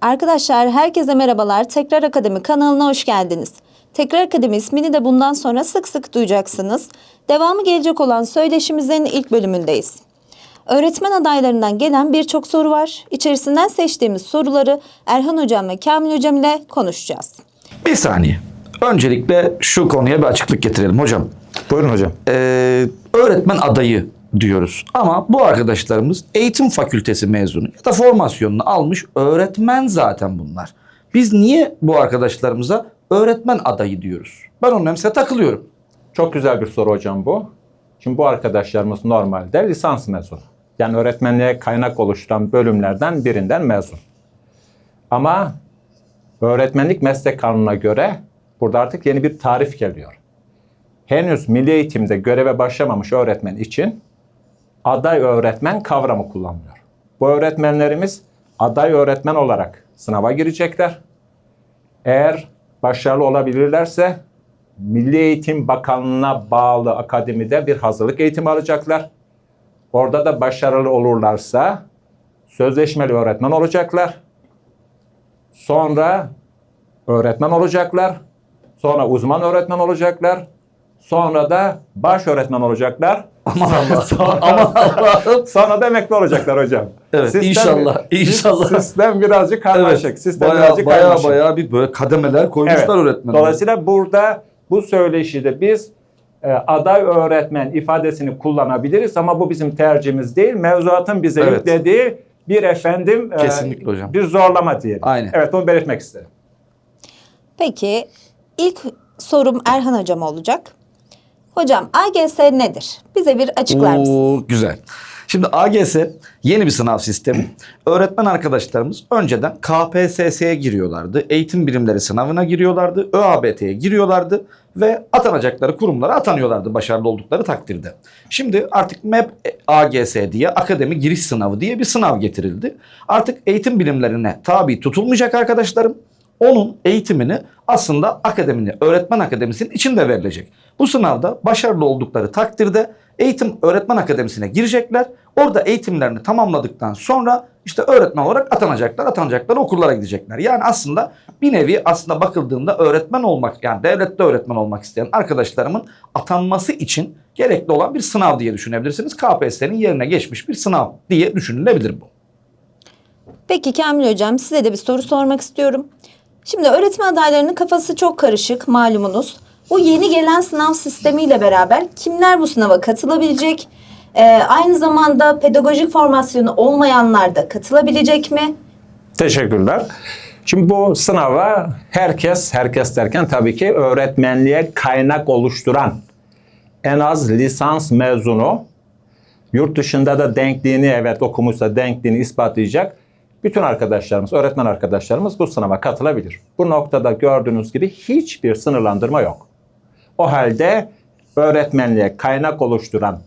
Arkadaşlar herkese merhabalar. Tekrar Akademi kanalına hoş geldiniz. Tekrar Akademi ismini de bundan sonra sık sık duyacaksınız. Devamı gelecek olan söyleşimizin ilk bölümündeyiz. Öğretmen adaylarından gelen birçok soru var. İçerisinden seçtiğimiz soruları Erhan Hocam ve Kamil Hocam ile konuşacağız. Bir saniye. Öncelikle şu konuya bir açıklık getirelim hocam. Buyurun hocam. Ee, öğretmen adayı diyoruz. Ama bu arkadaşlarımız eğitim fakültesi mezunu ya da formasyonunu almış öğretmen zaten bunlar. Biz niye bu arkadaşlarımıza öğretmen adayı diyoruz? Ben onun hepsine takılıyorum. Çok güzel bir soru hocam bu. Şimdi bu arkadaşlarımız normalde lisans mezunu. Yani öğretmenliğe kaynak oluşturan bölümlerden birinden mezun. Ama öğretmenlik meslek kanununa göre burada artık yeni bir tarif geliyor. Henüz milli eğitimde göreve başlamamış öğretmen için aday öğretmen kavramı kullanılıyor. Bu öğretmenlerimiz aday öğretmen olarak sınava girecekler. Eğer başarılı olabilirlerse Milli Eğitim Bakanlığı'na bağlı akademide bir hazırlık eğitimi alacaklar. Orada da başarılı olurlarsa sözleşmeli öğretmen olacaklar. Sonra öğretmen olacaklar. Sonra uzman öğretmen olacaklar. Sonra da baş öğretmen olacaklar. Aman Allah. Aman Allah'ım. sonra da emekli olacaklar hocam. Evet, inşallah, inşallah. Sistem birazcık karmaşık. sistem Baya birazcık baya karmaşık. baya bir böyle kademeler koymuşlar Evet. öğretmenler. Dolayısıyla burada bu söyleşide biz e, aday öğretmen ifadesini kullanabiliriz ama bu bizim tercihimiz değil. Mevzuatın bize Evet. yüklediği bir efendim e, Kesinlikle hocam. bir zorlama diyelim. Aynen. Evet bunu belirtmek isterim. Peki ilk sorum Erhan Hocam olacak. Hocam AGS nedir? Bize bir açıklar mısınız? Oo, güzel. Şimdi AGS yeni bir sınav sistemi. Öğretmen arkadaşlarımız önceden KPSS'ye giriyorlardı. Eğitim birimleri sınavına giriyorlardı. ÖABT'ye giriyorlardı ve atanacakları kurumlara atanıyorlardı başarılı oldukları takdirde. Şimdi artık MEP AGS diye akademi giriş sınavı diye bir sınav getirildi. Artık eğitim bilimlerine tabi tutulmayacak arkadaşlarım onun eğitimini aslında akademinin, öğretmen akademisinin içinde verilecek. Bu sınavda başarılı oldukları takdirde eğitim öğretmen akademisine girecekler. Orada eğitimlerini tamamladıktan sonra işte öğretmen olarak atanacaklar. Atanacakları okullara gidecekler. Yani aslında bir nevi aslında bakıldığında öğretmen olmak yani devlette öğretmen olmak isteyen arkadaşlarımın atanması için gerekli olan bir sınav diye düşünebilirsiniz. KPSS'nin yerine geçmiş bir sınav diye düşünülebilir bu. Peki Kamil Hocam size de bir soru sormak istiyorum. Şimdi öğretmen adaylarının kafası çok karışık malumunuz. Bu yeni gelen sınav sistemiyle beraber kimler bu sınava katılabilecek? Ee, aynı zamanda pedagojik formasyonu olmayanlar da katılabilecek mi? Teşekkürler. Şimdi bu sınava herkes, herkes derken tabii ki öğretmenliğe kaynak oluşturan en az lisans mezunu, yurt dışında da denkliğini evet okumuşsa denkliğini ispatlayacak bütün arkadaşlarımız, öğretmen arkadaşlarımız bu sınava katılabilir. Bu noktada gördüğünüz gibi hiçbir sınırlandırma yok. O halde öğretmenliğe kaynak oluşturan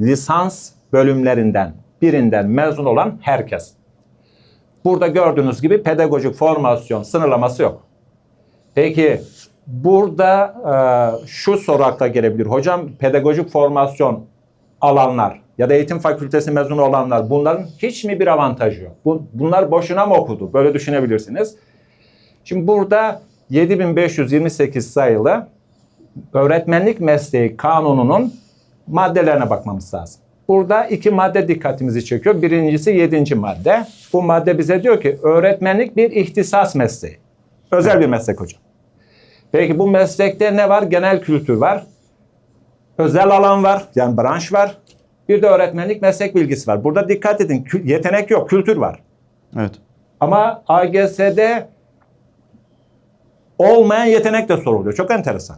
lisans bölümlerinden birinden mezun olan herkes. Burada gördüğünüz gibi pedagojik formasyon sınırlaması yok. Peki burada e, şu soru akla gelebilir. Hocam pedagojik formasyon alanlar ya da eğitim fakültesi mezunu olanlar bunların hiç mi bir avantajı yok? Bu, bunlar boşuna mı okudu? Böyle düşünebilirsiniz. Şimdi burada 7528 sayılı öğretmenlik mesleği kanununun maddelerine bakmamız lazım. Burada iki madde dikkatimizi çekiyor. Birincisi yedinci madde. Bu madde bize diyor ki öğretmenlik bir ihtisas mesleği. Özel bir meslek hocam. Peki bu meslekte ne var? Genel kültür var. Özel alan var. Yani branş var. Bir de öğretmenlik meslek bilgisi var. Burada dikkat edin. Yetenek yok. Kültür var. Evet. Ama AGS'de olmayan yetenek de soruluyor. Çok enteresan.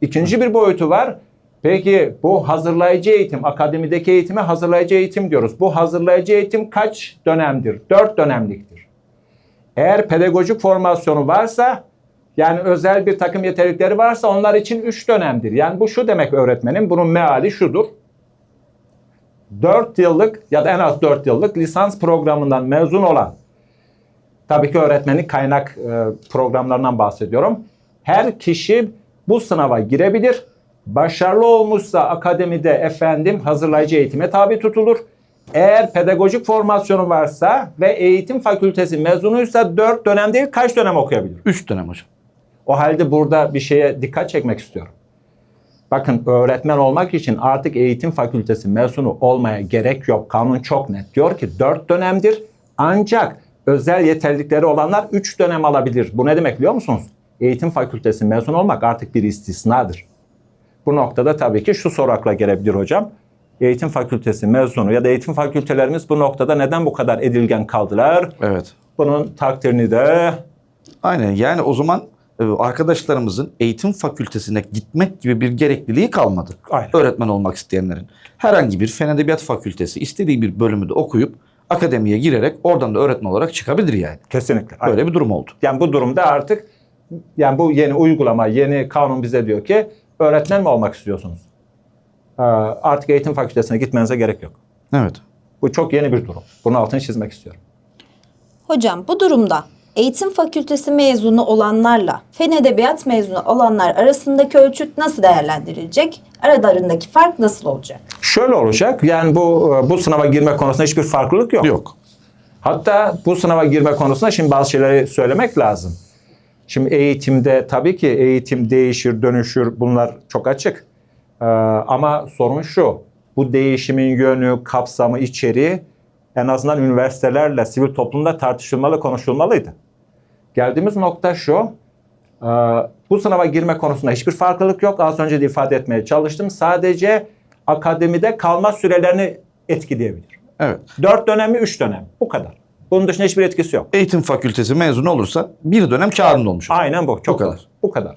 İkinci bir boyutu var. Peki bu hazırlayıcı eğitim, akademideki eğitime hazırlayıcı eğitim diyoruz. Bu hazırlayıcı eğitim kaç dönemdir? Dört dönemliktir. Eğer pedagojik formasyonu varsa, yani özel bir takım yetenekleri varsa onlar için üç dönemdir. Yani bu şu demek öğretmenin, bunun meali şudur. 4 yıllık ya da en az 4 yıllık lisans programından mezun olan tabii ki öğretmenlik kaynak e, programlarından bahsediyorum. Her kişi bu sınava girebilir. Başarılı olmuşsa akademide efendim hazırlayıcı eğitime tabi tutulur. Eğer pedagojik formasyonu varsa ve eğitim fakültesi mezunuysa 4 dönem değil kaç dönem okuyabilir? 3 dönem hocam. O halde burada bir şeye dikkat çekmek istiyorum. Bakın öğretmen olmak için artık eğitim fakültesi mezunu olmaya gerek yok. Kanun çok net. Diyor ki 4 dönemdir ancak özel yeterlilikleri olanlar 3 dönem alabilir. Bu ne demek biliyor musunuz? Eğitim fakültesi mezunu olmak artık bir istisnadır. Bu noktada tabii ki şu soru akla gelebilir hocam. Eğitim fakültesi mezunu ya da eğitim fakültelerimiz bu noktada neden bu kadar edilgen kaldılar? Evet. Bunun takdirini de Aynen yani o zaman arkadaşlarımızın eğitim fakültesine gitmek gibi bir gerekliliği kalmadı. Aynen. Öğretmen olmak isteyenlerin. Herhangi bir fen edebiyat fakültesi istediği bir bölümü de okuyup akademiye girerek oradan da öğretmen olarak çıkabilir yani. kesinlikle. Aynen. Böyle bir durum oldu. Yani bu durumda artık yani bu yeni uygulama, yeni kanun bize diyor ki öğretmen mi olmak istiyorsunuz? Ee, Artık eğitim fakültesine gitmenize gerek yok. Evet. Bu çok yeni bir durum. Bunun altını çizmek istiyorum. Hocam bu durumda eğitim fakültesi mezunu olanlarla fen edebiyat mezunu olanlar arasındaki ölçüt nasıl değerlendirilecek? Aralarındaki fark nasıl olacak? Şöyle olacak. Yani bu bu sınava girme konusunda hiçbir farklılık yok. Yok. Hatta bu sınava girme konusunda şimdi bazı şeyleri söylemek lazım. Şimdi eğitimde tabii ki eğitim değişir, dönüşür. Bunlar çok açık. Ee, ama sorun şu. Bu değişimin yönü, kapsamı, içeriği en azından üniversitelerle, sivil toplumda tartışılmalı, konuşulmalıydı. Geldiğimiz nokta şu. Ee, bu sınava girme konusunda hiçbir farklılık yok. Az önce de ifade etmeye çalıştım. Sadece akademide kalma sürelerini etkileyebilir. Evet. 4 dönem mi 3 dönem. Bu kadar. Bunun dışında hiçbir etkisi yok. Eğitim fakültesi mezunu olursa bir dönem karında olmuş olur. Aynen bu. Çok Bu kadar. kadar. Bu kadar.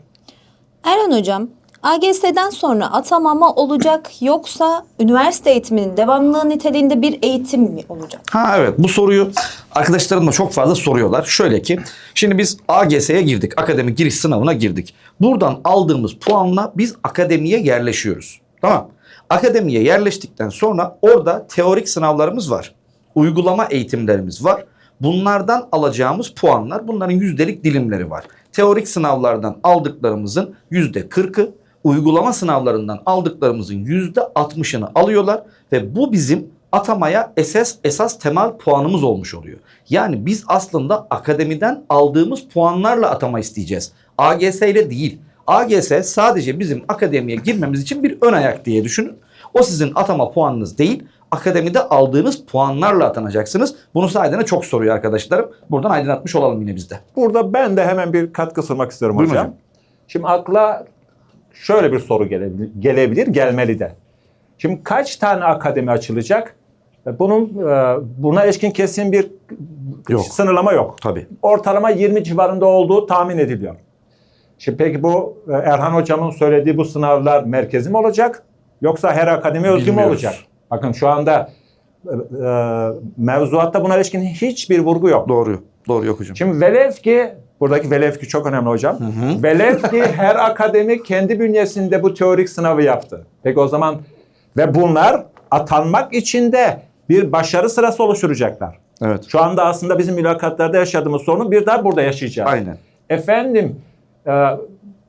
Erhan Hocam, AGS'den sonra atamama olacak yoksa üniversite eğitiminin devamlılığı niteliğinde bir eğitim mi olacak? Ha evet bu soruyu arkadaşlarım da çok fazla soruyorlar. Şöyle ki şimdi biz AGS'ye girdik. Akademik giriş sınavına girdik. Buradan aldığımız puanla biz akademiye yerleşiyoruz. Tamam. Akademiye yerleştikten sonra orada teorik sınavlarımız var. Uygulama eğitimlerimiz var. Bunlardan alacağımız puanlar bunların yüzdelik dilimleri var. Teorik sınavlardan aldıklarımızın yüzde kırkı, uygulama sınavlarından aldıklarımızın yüzde altmışını alıyorlar ve bu bizim atamaya esas esas temel puanımız olmuş oluyor. Yani biz aslında akademiden aldığımız puanlarla atama isteyeceğiz. AGS ile değil. AGS sadece bizim akademiye girmemiz için bir ön ayak diye düşünün. O sizin atama puanınız değil. Akademide aldığınız puanlarla atanacaksınız. Bunu sayede çok soruyor arkadaşlarım. Buradan aydınlatmış olalım yine bizde. Burada ben de hemen bir katkı sunmak istiyorum Buyurun hocam. hocam. Şimdi akla şöyle bir soru gelebilir, gelebilir gelmeli de. Şimdi kaç tane akademi açılacak? Bunun e, buna ilişkin kesin bir Yok. sınırlama yok. Tabii. Ortalama 20 civarında olduğu tahmin ediliyor. Şimdi peki bu e, Erhan hocamın söylediği bu sınavlar merkezi mi olacak? Yoksa her akademi özgü mü olacak? Bakın şu anda e, e, mevzuatta buna ilişkin hiçbir vurgu yok. Doğru. Doğru yok hocam. Şimdi velev ki buradaki velev ki çok önemli hocam. Velev ki her akademi kendi bünyesinde bu teorik sınavı yaptı. Peki o zaman ve bunlar atanmak için de bir başarı sırası oluşturacaklar. Evet. Şu anda aslında bizim mülakatlarda yaşadığımız sorunu bir daha burada yaşayacağız. Aynen. Efendim e,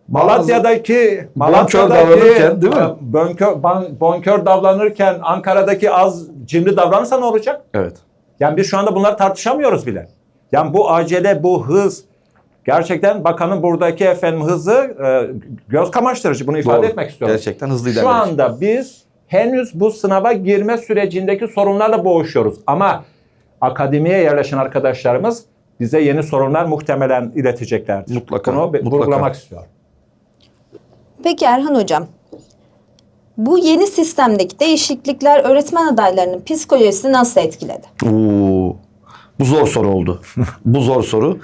Malatya'daki Bonkör Malatya'daki davranırken, değil mi? e, Bonkör, bonkör davranırken Ankara'daki az cimri davranırsa ne olacak? Evet. Yani biz şu anda bunları tartışamıyoruz bile. Yani bu acele, bu hız gerçekten bakanın buradaki efendim hızı e, göz kamaştırıcı. Bunu ifade Doğru. etmek istiyorum. Gerçekten hızlı Şu ilerledik. anda biz henüz bu sınava girme sürecindeki sorunlarla boğuşuyoruz. Ama akademiye yerleşen arkadaşlarımız bize yeni sorunlar muhtemelen ileteceklerdir. Mutlaka, Bunu mutlaka. vurgulamak istiyorum. Peki Erhan Hocam, bu yeni sistemdeki değişiklikler öğretmen adaylarının psikolojisini nasıl etkiledi? Oo, bu zor soru oldu. bu zor soru.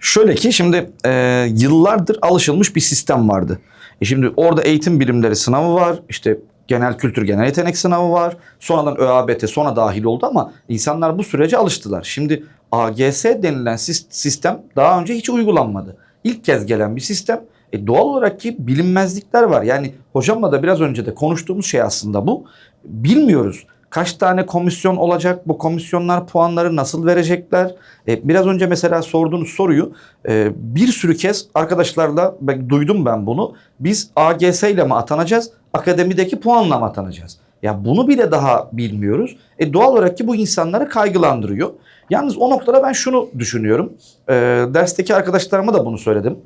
Şöyle ki şimdi e, yıllardır alışılmış bir sistem vardı. E şimdi orada eğitim bilimleri sınavı var. İşte genel kültür, genel yetenek sınavı var. Sonradan ÖABT sonra dahil oldu ama insanlar bu sürece alıştılar. Şimdi AGS denilen sis- sistem daha önce hiç uygulanmadı. İlk kez gelen bir sistem. E doğal olarak ki bilinmezlikler var. Yani hocamla da biraz önce de konuştuğumuz şey aslında bu. Bilmiyoruz. Kaç tane komisyon olacak? Bu komisyonlar puanları nasıl verecekler? E, biraz önce mesela sorduğunuz soruyu e, bir sürü kez arkadaşlarla duydum ben bunu. Biz AGS ile mi atanacağız? Akademideki puanla mı atanacağız? Ya bunu bile daha bilmiyoruz. E doğal olarak ki bu insanları kaygılandırıyor. Yalnız o noktada ben şunu düşünüyorum. Ee, dersteki arkadaşlarıma da bunu söyledim.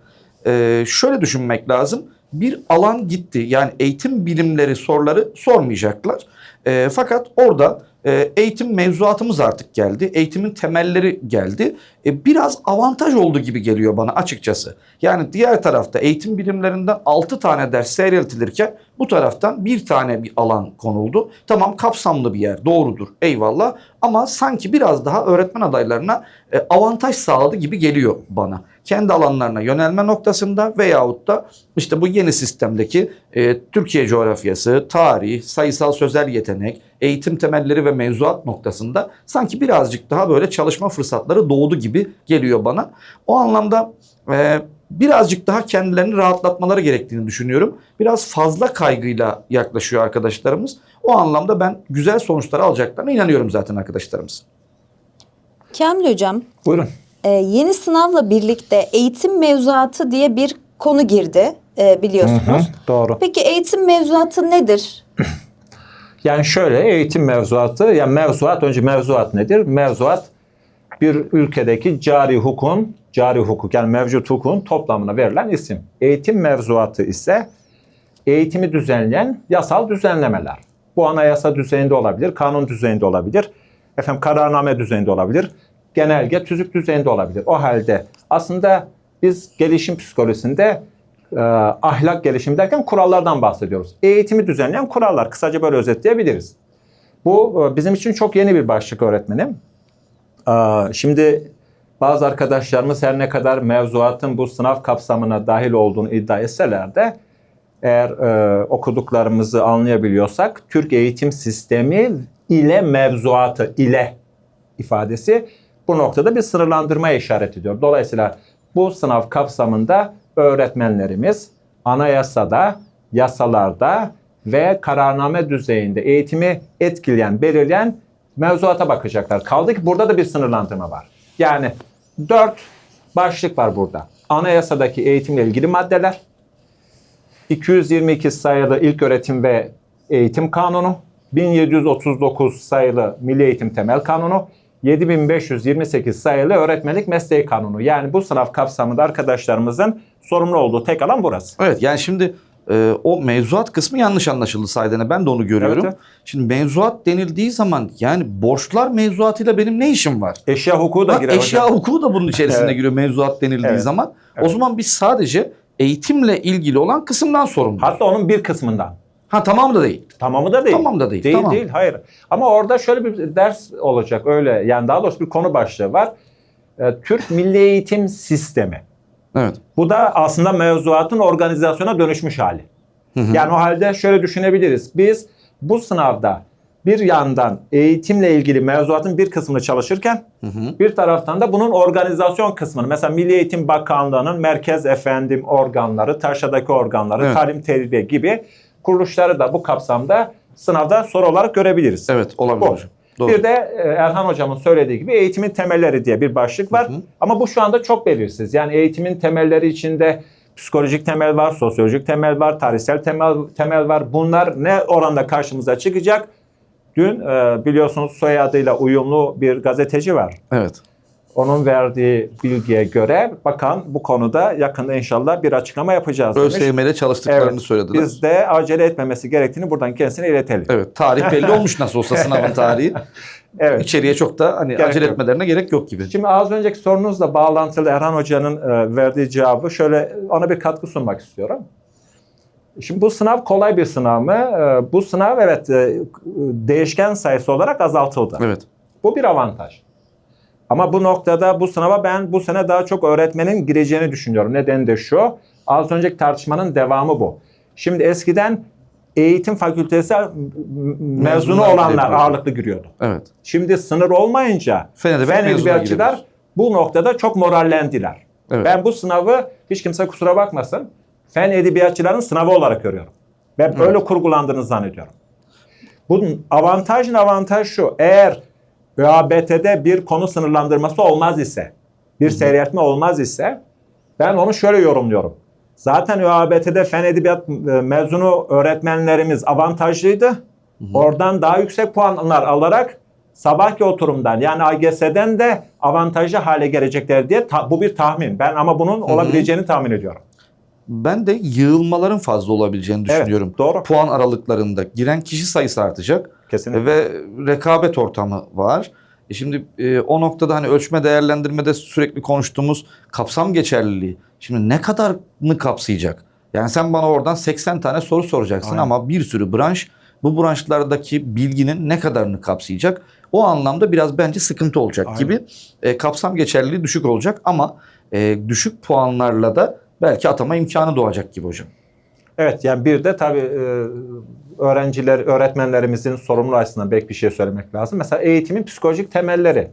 Ee, şöyle düşünmek lazım. Bir alan gitti. Yani eğitim bilimleri soruları sormayacaklar. Ee, fakat orada e, eğitim mevzuatımız artık geldi. Eğitimin temelleri geldi. E, biraz avantaj oldu gibi geliyor bana açıkçası. Yani diğer tarafta eğitim bilimlerinden 6 tane ders seyreltilirken bu taraftan bir tane bir alan konuldu. Tamam kapsamlı bir yer doğrudur eyvallah ama sanki biraz daha öğretmen adaylarına e, avantaj sağladı gibi geliyor bana. Kendi alanlarına yönelme noktasında veyahut da işte bu yeni sistemdeki e, Türkiye coğrafyası, tarih, sayısal sözel yetenek, eğitim temelleri ve mevzuat noktasında sanki birazcık daha böyle çalışma fırsatları doğdu gibi geliyor bana. O anlamda e, birazcık daha kendilerini rahatlatmaları gerektiğini düşünüyorum. Biraz fazla kaygıyla yaklaşıyor arkadaşlarımız. O anlamda ben güzel sonuçlar alacaklarına inanıyorum zaten arkadaşlarımız. Kamil Hocam, Buyurun. E, yeni sınavla birlikte eğitim mevzuatı diye bir konu girdi e, biliyorsunuz. Doğru. Peki eğitim mevzuatı nedir? Yani şöyle eğitim mevzuatı, yani mevzuat önce mevzuat nedir? Mevzuat bir ülkedeki cari hukukun, cari hukuk yani mevcut hukukun toplamına verilen isim. Eğitim mevzuatı ise eğitimi düzenleyen yasal düzenlemeler. Bu anayasa düzeyinde olabilir, kanun düzeyinde olabilir, efendim kararname düzeyinde olabilir, genelge, tüzük düzeyinde olabilir. O halde aslında biz gelişim psikolojisinde e, ahlak gelişimi derken kurallardan bahsediyoruz. Eğitimi düzenleyen kurallar. Kısaca böyle özetleyebiliriz. Bu e, bizim için çok yeni bir başlık öğretmenim. E, Şimdi bazı arkadaşlarımız her ne kadar mevzuatın bu sınav kapsamına dahil olduğunu iddia etseler de eğer e, okuduklarımızı anlayabiliyorsak Türk eğitim sistemi ile mevzuatı ile ifadesi bu noktada bir sınırlandırmaya işaret ediyor. Dolayısıyla bu sınav kapsamında öğretmenlerimiz anayasada, yasalarda ve kararname düzeyinde eğitimi etkileyen, belirleyen mevzuata bakacaklar. Kaldı ki burada da bir sınırlandırma var. Yani dört başlık var burada. Anayasadaki eğitimle ilgili maddeler, 222 sayılı İlköğretim ve Eğitim Kanunu, 1739 sayılı Milli Eğitim Temel Kanunu, 7528 sayılı Öğretmenlik Mesleği Kanunu. Yani bu sınav kapsamında arkadaşlarımızın sorumlu olduğu tek alan burası. Evet yani şimdi e, o mevzuat kısmı yanlış anlaşıldı Sayden'e. Ben de onu görüyorum. Evet. Şimdi mevzuat denildiği zaman yani borçlar mevzuatıyla benim ne işim var? Eşya hukuku da Bak, girer eşya hocam. hukuku da bunun içerisinde Evet. giriyor mevzuat denildiği Evet. zaman. O Evet. zaman biz sadece eğitimle ilgili olan kısımdan sorumluyuz. Hatta onun bir kısmından. Ha tamamı da değil. Tamamı da değil. Tamam da değil, Değil tamam. değil hayır. Ama orada şöyle bir ders olacak öyle. Yani daha doğrusu bir konu başlığı var. Ee, Türk Milli Eğitim Sistemi. Evet. Bu da aslında mevzuatın organizasyona dönüşmüş hali. Yani o halde şöyle düşünebiliriz. Biz bu sınavda bir yandan eğitimle ilgili mevzuatın bir kısmını çalışırken bir taraftan da bunun organizasyon kısmını mesela Milli Eğitim Bakanlığı'nın merkez efendim organları, taşradaki organları, Evet. talim terbiye gibi kuruluşları da bu kapsamda sınavda soru olarak görebiliriz. Evet olabilir Bu. hocam. Doğru. Bir de e, Erhan hocamın söylediği gibi eğitimin temelleri diye bir başlık var. Ama bu şu anda çok belirsiz. Yani eğitimin temelleri içinde psikolojik temel var, sosyolojik temel var, tarihsel temel temel var. Bunlar ne oranda karşımıza çıkacak? Dün e, biliyorsunuz soyadıyla uyumlu bir gazeteci var. Evet. Onun verdiği bilgiye göre bakan bu konuda yakında inşallah bir açıklama yapacağız demiş. ÖSYM'de çalıştıklarını söylediler. Biz de acele etmemesi gerektiğini buradan kendisine iletelim. Evet tarih belli olmuş nasıl olsa sınavın tarihi. Evet. İçeriye çok da hani Gerek acele yok. etmelerine gerek yok gibi. Şimdi az önceki sorunuzla bağlantılı Erhan Hoca'nın e, verdiği cevabı şöyle ona bir katkı sunmak istiyorum. Şimdi bu sınav kolay bir sınav mı? E, Bu sınav evet e, değişken sayısı olarak azaltıldı. Evet. Bu bir avantaj. Ama bu noktada bu sınava ben bu sene daha çok öğretmenin gireceğini düşünüyorum. Nedeni de şu. Az önceki tartışmanın devamı bu. Şimdi eskiden eğitim fakültesi mezunu Mezunlar olanlar ağırlıklı giriyordu. Evet. Şimdi sınır olmayınca Fen edebiyatçılar bu noktada çok morallendiler. Evet. Ben bu sınavı hiç kimse kusura bakmasın fen edebiyatçıların sınavı olarak görüyorum. Ve böyle kurgulandığını zannediyorum. Bunun avantajın avantaj şu. Eğer ÖABT'de bir konu sınırlandırması olmaz ise, bir seyretme olmaz ise ben onu şöyle yorumluyorum. Zaten ÖABT'de fen edebiyat e, mezunu öğretmenlerimiz avantajlıydı. Oradan daha yüksek puanlar alarak sabahki oturumdan yani AGS'den de avantajlı hale gelecekler diye bu bir tahmin. Ben ama bunun olabileceğini tahmin ediyorum. Ben de yığılmaların fazla olabileceğini Evet, düşünüyorum. doğru. Puan aralıklarında giren kişi sayısı artacak. Kesinlikle. Ve rekabet ortamı var. E şimdi e, o noktada hani ölçme değerlendirmede sürekli konuştuğumuz kapsam geçerliliği. Şimdi ne kadarını kapsayacak? Yani sen bana oradan 80 tane soru soracaksın Aynen. ama bir sürü branş bu branşlardaki bilginin ne kadarını kapsayacak? O anlamda biraz bence sıkıntı olacak Aynen. gibi. E, kapsam geçerliliği düşük olacak ama e, düşük puanlarla da belki atama imkanı doğacak gibi hocam. Evet yani bir de tabii e, öğrenciler, öğretmenlerimizin sorumlu açısından belki bir şey söylemek lazım. Mesela eğitimin psikolojik temelleri.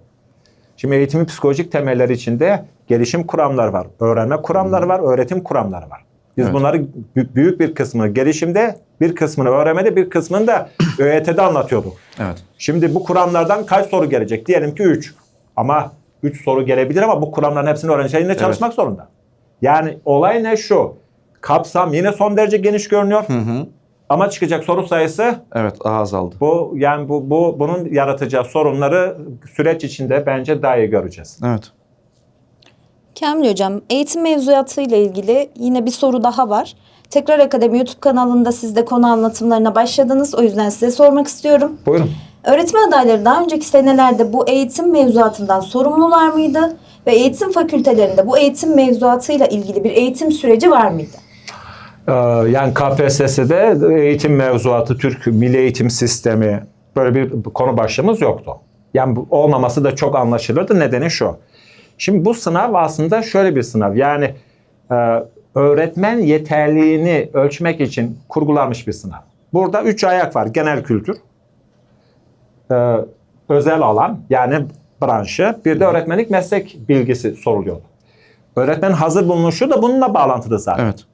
Şimdi eğitimin psikolojik temelleri içinde gelişim kuramları var, öğrenme kuramları var, öğretim kuramları var. Biz Evet. bunları bü- büyük bir kısmını gelişimde, bir kısmını öğrenmede, bir kısmını da ÖYT'de anlatıyorduk. Evet. Şimdi bu kuramlardan kaç soru gelecek? Diyelim ki 3. Ama 3 soru gelebilir ama bu kuramların hepsini öğrenciler yine çalışmak zorunda. Yani olay ne şu? Kapsam yine son derece geniş görünüyor. Hı hı. Ama çıkacak soru sayısı Evet daha azaldı. bu yani bu, bu bunun yaratacağı sorunları süreç içinde bence daha iyi göreceğiz. Evet. Kamil Hocam, eğitim mevzuatı ile ilgili yine bir soru daha var. Tekrar Akademi YouTube kanalında siz de konu anlatımlarına başladınız. O yüzden size sormak istiyorum. Buyurun. Öğretmen adayları daha önceki senelerde bu eğitim mevzuatından sorumlular mıydı? Ve eğitim fakültelerinde bu eğitim mevzuatıyla ilgili bir eğitim süreci var mıydı? Ee, yani KPSS'de eğitim mevzuatı, Türk Milli Eğitim Sistemi böyle bir konu başlığımız yoktu. Yani olmaması da çok anlaşılırdı. Nedeni şu. Şimdi bu sınav aslında şöyle bir sınav. Yani e, öğretmen yeterliğini ölçmek için kurgulanmış bir sınav. Burada üç ayak var. Genel kültür, e, özel alan yani branşı, bir de öğretmenlik meslek bilgisi soruluyor. Öğretmen hazır bulunuşu da bununla bağlantılı zaten. Evet.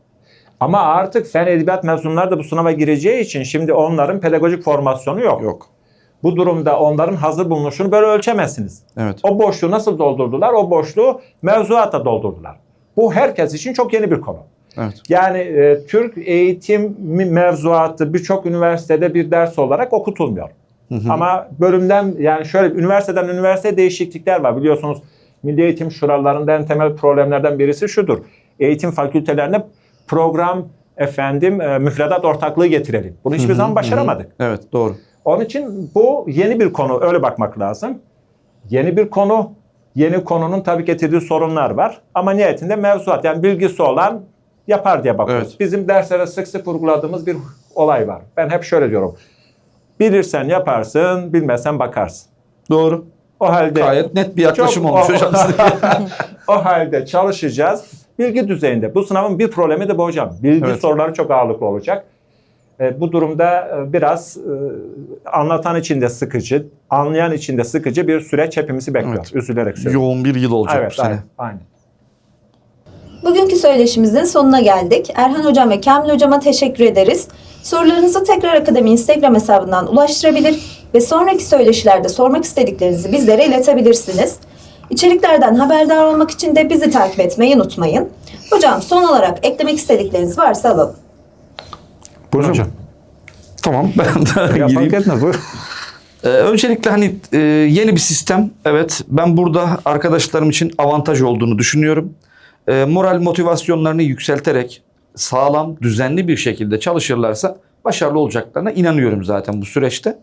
Ama artık fen edebiyat mezunları da bu sınava gireceği için şimdi onların pedagojik formasyonu yok. Yok. Bu durumda onların hazır bulunuşunu böyle ölçemezsiniz. Evet. O boşluğu nasıl doldurdular? O boşluğu mevzuata doldurdular. Bu herkes için çok yeni bir konu. Evet. Yani e, Türk eğitim mevzuatı birçok üniversitede bir ders olarak okutulmuyor. Ama bölümden yani şöyle üniversiteden üniversiteye değişiklikler var biliyorsunuz. Milli Eğitim Şuralarında en temel problemlerden birisi şudur. Eğitim fakültelerine program efendim e, müfredat ortaklığı getirelim. Bunu hiçbir zaman başaramadık. Evet doğru. Onun için bu yeni bir konu. Öyle bakmak lazım. Yeni bir konu. Yeni konunun tabii getirdiği sorunlar var. Ama niyetinde mevzuat yani bilgisi olan yapar diye bakıyoruz. Evet. Bizim derslere sık sık vurguladığımız bir olay var. Ben hep şöyle diyorum. Bilirsen yaparsın, bilmezsen bakarsın. Doğru. O halde Gayet net bir yaklaşım Çok- olmuş hocam. o halde çalışacağız. Bilgi düzeyinde. Bu sınavın bir problemi de bu hocam. Bilgi Evet. soruları çok ağırlıklı olacak. E, bu durumda e, biraz e, anlatan için de sıkıcı, anlayan için de sıkıcı bir süreç hepimizi bekliyor. Evet. Üzülerek söylüyorum. Yoğun bir yıl olacak Evet, bu sene. aynen, aynen. Bugünkü söyleşimizin sonuna geldik. Erhan Hocam ve Kamil Hocam'a teşekkür ederiz. Sorularınızı Tekrar Akademi Instagram hesabından ulaştırabilir ve sonraki söyleşilerde sormak istediklerinizi bizlere iletebilirsiniz. İçeriklerden haberdar olmak için de bizi takip etmeyi unutmayın. Hocam son olarak eklemek istedikleriniz varsa alalım. Buyurun hocam. Tamam ben de Ya gireyim. fark etmez. Ee, öncelikle hani e, yeni bir sistem. Evet ben burada arkadaşlarım için avantaj olduğunu düşünüyorum. E, moral motivasyonlarını yükselterek sağlam, düzenli bir şekilde çalışırlarsa başarılı olacaklarına inanıyorum zaten bu süreçte.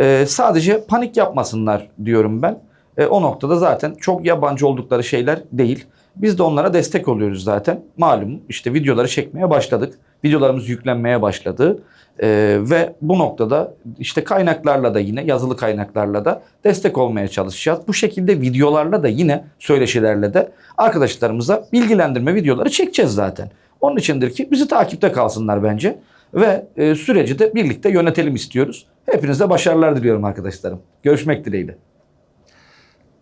E, sadece panik yapmasınlar diyorum ben. E, o noktada zaten çok yabancı oldukları şeyler değil. Biz de onlara destek oluyoruz zaten. Malum işte videoları çekmeye başladık. Videolarımız yüklenmeye başladı. Ee, ve bu noktada işte kaynaklarla da yine yazılı kaynaklarla da destek olmaya çalışacağız. Bu şekilde videolarla da yine söyleşilerle de arkadaşlarımıza bilgilendirme videoları çekeceğiz zaten. Onun içindir ki bizi takipte kalsınlar bence ve e, süreci de birlikte yönetelim istiyoruz. Hepinize başarılar diliyorum arkadaşlarım. Görüşmek dileğiyle.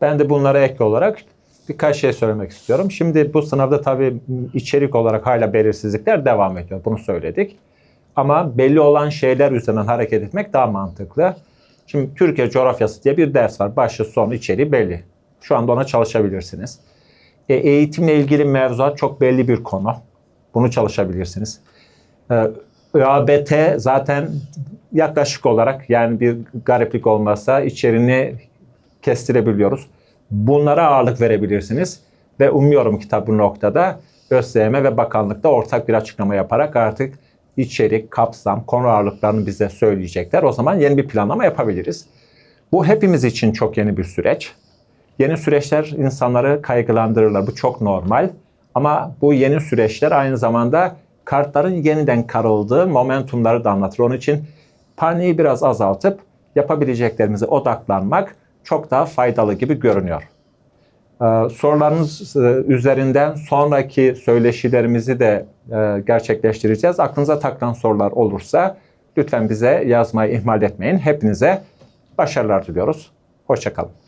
Ben de bunlara ek olarak birkaç şey söylemek istiyorum. Şimdi bu sınavda tabii içerik olarak hala belirsizlikler devam ediyor. Bunu söyledik. Ama belli olan şeyler üzerinden hareket etmek daha mantıklı. Şimdi Türkiye coğrafyası diye bir ders var. Başı sonu içeriği belli. Şu anda ona çalışabilirsiniz. E, eğitimle ilgili mevzuat çok belli bir konu. Bunu çalışabilirsiniz. E, ÖABT zaten yaklaşık olarak yani bir gariplik olmazsa içeriğini kestirebiliyoruz. Bunlara ağırlık verebilirsiniz ve umuyorum ki tabi bu noktada ÖSYM ve bakanlıkta ortak bir açıklama yaparak artık içerik, kapsam, konu ağırlıklarını bize söyleyecekler. O zaman yeni bir planlama yapabiliriz. Bu hepimiz için çok yeni bir süreç. Yeni süreçler insanları kaygılandırırlar. Bu çok normal. Ama bu yeni süreçler aynı zamanda kartların yeniden karıldığı momentumları da anlatır. Onun için paniği biraz azaltıp yapabileceklerimize odaklanmak çok daha faydalı gibi görünüyor. Ee, sorularınız e, üzerinden sonraki söyleşilerimizi de e, gerçekleştireceğiz. Aklınıza takılan sorular olursa lütfen bize yazmayı ihmal etmeyin. Hepinize başarılar diliyoruz. Hoşçakalın.